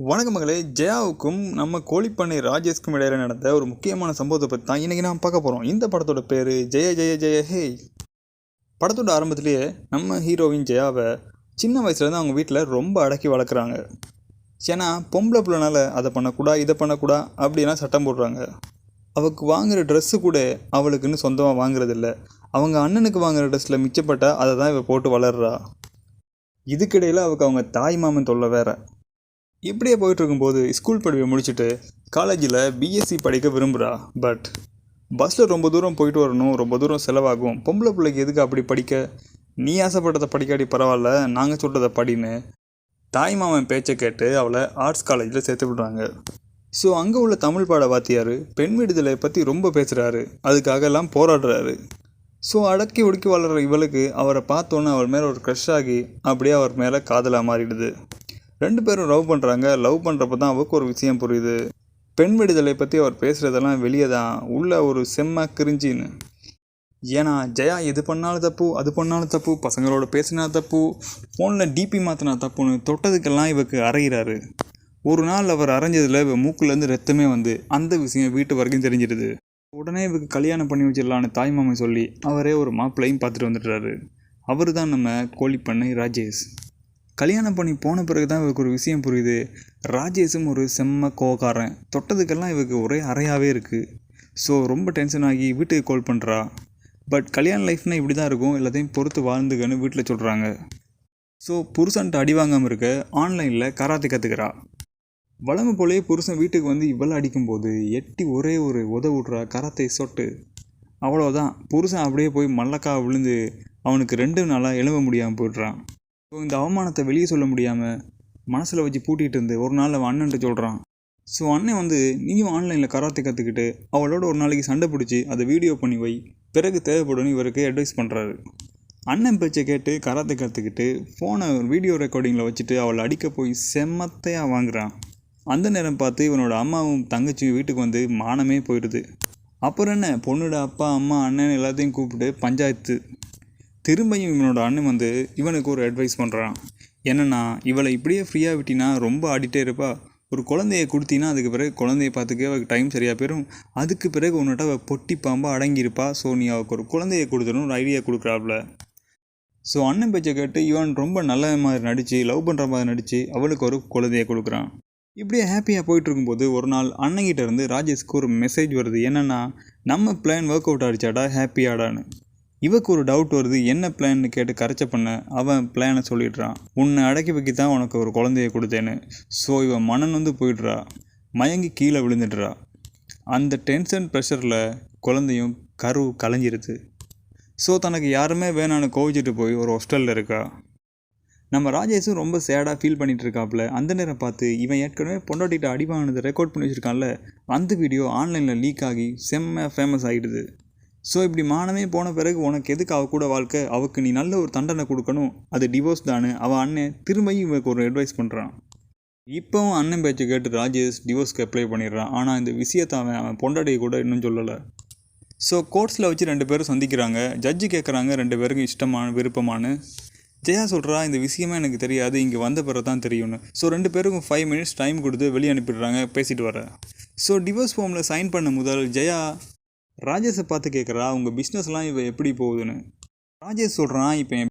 வணக்கம் மகளே ஜெயாவுக்கும் நம்ம கோழிப்பண்ணை ராஜேஷ்க்கும் இடையில நடந்த ஒரு முக்கியமான சம்பவத்தை பற்றி தான் இன்றைக்கி நாம் பார்க்க போகிறோம் இந்த படத்தோட பேர் ஜெய ஜெய ஜெய ஹே. படத்தோட ஆரம்பத்திலேயே நம்ம ஹீரோவின் ஜெயாவை சின்ன வயசுலேருந்து அவங்க வீட்டில் ரொம்ப அடக்கி வளர்க்குறாங்க. ஏன்னா பொம்பளை பிள்ளைனால அதை பண்ணக்கூடா இதை பண்ணக்கூடா அப்படிலாம் சட்டம் போடுறாங்க. அவளுக்கு வாங்குகிற ட்ரெஸ்ஸு கூட அவளுக்குன்னு சொந்தமாக வாங்குறதில்ல. அவங்க அண்ணனுக்கு வாங்குற ட்ரெஸ்ஸில் மிச்சப்பட்டா அதை தான் இவ போட்டு வளர்றா. இதுக்கிடையில் அவளுக்கு அவங்க தாய் மாமன் தொல்லை வேறு. இப்படியே போயிட்டுருக்கும்போது ஸ்கூல் படிப்பை முடிச்சுட்டு காலேஜில் பிஎஸ்சி படிக்க விரும்புகிறா பட் பஸ்ஸில் ரொம்ப தூரம் போயிட்டு வரணும் ரொம்ப தூரம் செலவாகும். பொம்பளை பிள்ளைக்கு எதுக்கு அப்படி படிக்க? நீ ஆசைப்பட்டதை படிக்காடி பரவாயில்ல நாங்கள் சொல்கிறத படின்னு தாய் மாமன் பேச்சை கேட்டு அவளை ஆர்ட்ஸ் காலேஜில் சேர்த்து விடுறாங்க. ஸோ அங்கே உள்ள தமிழ் பாட வாத்தியார் பெண் விடுதலை பற்றி ரொம்ப பேசுகிறாரு அதுக்காக எல்லாம் போராடுறாரு. ஸோ அடக்கி ஒடுக்கி வளர்கிற இவளுக்கு அவரை பார்த்தோன்னே அவள் மேலே ஒரு க்ரஷ் ஆகி அப்படியே அவர் மேலே காதலாக மாறிடுது. ரெண்டு பேரும் லவ் பண்ணுறாங்க லவ் பண்ணுறப்ப தான் அவருக்கு ஒரு விஷயம் புரியுது. பெண் விடுதலை பற்றி அவர் பேசுகிறதெல்லாம் வெளியே தான். உள்ளே ஒரு செம்ம கிரிஞ்சின்னு. ஏன்னா ஜெயா எது பண்ணாலும் தப்பு அது பண்ணாலும் தப்பு பசங்களோட பேசினா தப்பு ஃபோனில் டிபி மாற்றினா தப்புன்னு தொட்டதுக்கெல்லாம் இவக்கு அரைகிறாரு ஒரு நாள் அவர் அரைஞ்சதில் இவ மூக்குலேருந்து ரத்தமே வந்து அந்த விஷயம் வீட்டு வரைக்கும் தெரிஞ்சிடுது. உடனே இவருக்கு கல்யாணம் பண்ணி வச்சிடலான்னு தாய்மாமன் சொல்லி அவரே ஒரு மாப்பிள்ளையும் பார்த்துட்டு வந்துடுறாரு. அவர் தான் நம்ம கோழிப்பண்ணை ராஜேஷ். கல்யாணம் பண்ணி போன பிறகு தான் இவருக்கு ஒரு விஷயம் புரியுது. ராஜேஷும் ஒரு செம்ம கோகாரன் தொட்டதுக்கெல்லாம் இவருக்கு ஒரே அறையாகவே இருக்குது ஸோ ரொம்ப டென்ஷன் ஆகி வீட்டுக்கு கால் பண்ணுறா பட் கல்யாண லைஃப்னால் இப்படி தான் இருக்கும். எல்லாத்தையும் பொறுத்து வாழ்ந்துக்கன்னு வீட்டில் சொல்கிறாங்க ஸோ புருஷன்ட்டு அடி வாங்காமல் இருக்க ஆன்லைனில் கராத்தி கற்றுக்கிறா வளமை போலே புருஷன் வீட்டுக்கு வந்து இவ்வளோ அடிக்கும்போது எட்டி ஒரே ஒரு உத விட்றா கராத்தை சொட்டு. அவ்வளோதான் புருஷன் அப்படியே போய் மல்லக்கா விழுந்து அவனுக்கு ரெண்டு நாளாக எழும்ப முடியாமல் போயிடுறான். இந்த அவமானத்தை வெளியே சொல்ல முடியாமல் மனசில் வச்சு பூட்டிகிட்டு இருந்து ஒரு நாள் அவன் அண்ணன்ட்டு சொல்கிறான் ஸோ அண்ணன் வந்து நீயும் ஆன்லைனில் கராத்தே கற்றுக்கிட்டு அவளோட ஒரு நாளைக்கு சண்டை பிடிச்சி அதை வீடியோ பண்ணி வை. பிறகு தேவைப்படும்னு இவருக்கு அட்வைஸ் பண்ணுறாரு அண்ணன் பேச்சை கேட்டு கராத்தே கற்றுக்கிட்டு ஃபோனை வீடியோ ரெக்கார்டிங்கில் வச்சுட்டு அவளை அடிக்க போய் செம்மத்தையாக வாங்குறான். அந்த நேரம் பார்த்து இவனோட அம்மாவும் தங்கச்சியும் வீட்டுக்கு வந்து மானமே போயிடுது. அப்புறம் என்ன? பொண்ணோட அப்பா அம்மா அண்ணன் எல்லாத்தையும் கூப்பிட்டு பஞ்சாயத்து திரும்பியும் இவனோட அண்ணன் வந்து இவனுக்கு ஒரு அட்வைஸ் பண்ணுறான் என்னென்னா இவளை இப்படியே ஃப்ரீயாக விட்டினா ரொம்ப ஆடிட்டே இருப்பா. ஒரு குழந்தைய கொடுத்தீங்கன்னா அதுக்கு பிறகு குழந்தைய பார்த்துக்க அவளுக்கு டைம் சரியாக போயிடும் அதுக்கு பிறகு உன்னிட்ட அவள் பொட்டி பாம்பாக அடங்கியிருப்பா. ஸோ நீ அவளுக்கு ஒரு குழந்தைய கொடுத்துடணும் ஒரு ஐடியா கொடுக்குறாப்புல ஸோ அண்ணன் பேச்சை கேட்டு இவன் ரொம்ப நல்ல மாதிரி நடித்து லவ் பண்ணுற மாதிரி நடித்து அவளுக்கு ஒரு குழந்தைய கொடுக்குறான். இப்படியே ஹாப்பியாக போயிட்டு இருக்கும்போது ஒரு நாள் அண்ணங்கிட்ட இருந்து ராஜேஷ்க்கு ஒரு மெசேஜ் வருது. என்னென்னா நம்ம பிளான் ஒர்க் அவுட் ஆடிச்சாடா ஹாப்பியாடான்னு இவக்கு ஒரு டவுட் வருது என்ன பிளான்னு கேட்டு கரைச்ச பண்ண அவன் பிளானை சொல்லிடுறான். உன்னை அடக்கி வைக்க தான் உனக்கு ஒரு குழந்தைய கொடுத்தேன்னு. ஸோ இவன் மனன் வந்து போயிடுறா. மயங்கி கீழே விழுந்துடுறா. அந்த டென்ஷன் ப்ரெஷரில் குழந்தையும் கரு கலைஞ்சிருது. ஸோ தனக்கு யாருமே வேணான்னு கோவிச்சிட்டு போய் ஒரு ஹாஸ்டலில் இருக்கா. நம்ம ராஜேஷும் ரொம்ப சேடாக ஃபீல் பண்ணிகிட்டு இருக்காப்புல அந்த நேரம் பார்த்து இவன் ஏற்கனவே பொண்டாட்டிகிட்ட அடி வாங்கினதை ரெக்கார்ட் பண்ணி வச்சுருக்கான்ல. அந்த வீடியோ ஆன்லைனில் லீக் ஆகி செம்ம ஃபேமஸ் ஆகிடுது ஸோ இப்படி மானமே போன பிறகு உனக்கு எதுக்கு அவ கூட வாழ்க்கை? அவளுக்கு நீ நல்ல ஒரு தண்டனை கொடுக்கணும். அது டிவோர்ஸ் தானே. அவள் அண்ணன் திரும்பியும் இவனுக்கு ஒரு அட்வைஸ் பண்ணுறான் இப்போவும் அண்ணன் பேச்சை கேட்டு ராஜேஷ் டிவோர்ஸ்க்கு அப்ளை பண்ணிடுறான். ஆனால் இந்த விஷயத்தை அவன் அவன் பொண்டாட்டியை கூட இன்னும் சொல்லலை. ஸோ கோர்ட்ஸில் வச்சு ரெண்டு பேரும் சந்திக்கிறாங்க. ஜட்ஜு கேட்குறாங்க ரெண்டு பேருக்கும் இஷ்டமான விருப்பமானு. ஜெயா சொல்கிறா இந்த விஷயமே எனக்கு தெரியாது. இங்கே வந்த பிறகு தான் தெரியும்னு. ஸோ ரெண்டு பேருக்கும் ஃபைவ் மினிட்ஸ் டைம் கொடுத்து வெளியே அனுப்பிடுறாங்க. பேசிட்டு வர ஸோ டிவோர்ஸ் ஃபார்மில் சைன் பண்ண முதல் ஜெயா ராஜேஷை பார்த்து கேட்குறா உங்கள் பிஸ்னஸ்லாம் இப்போ எப்படி போகுதுன்னு. ராஜேஷ் சொல்கிறான் இப்போ என்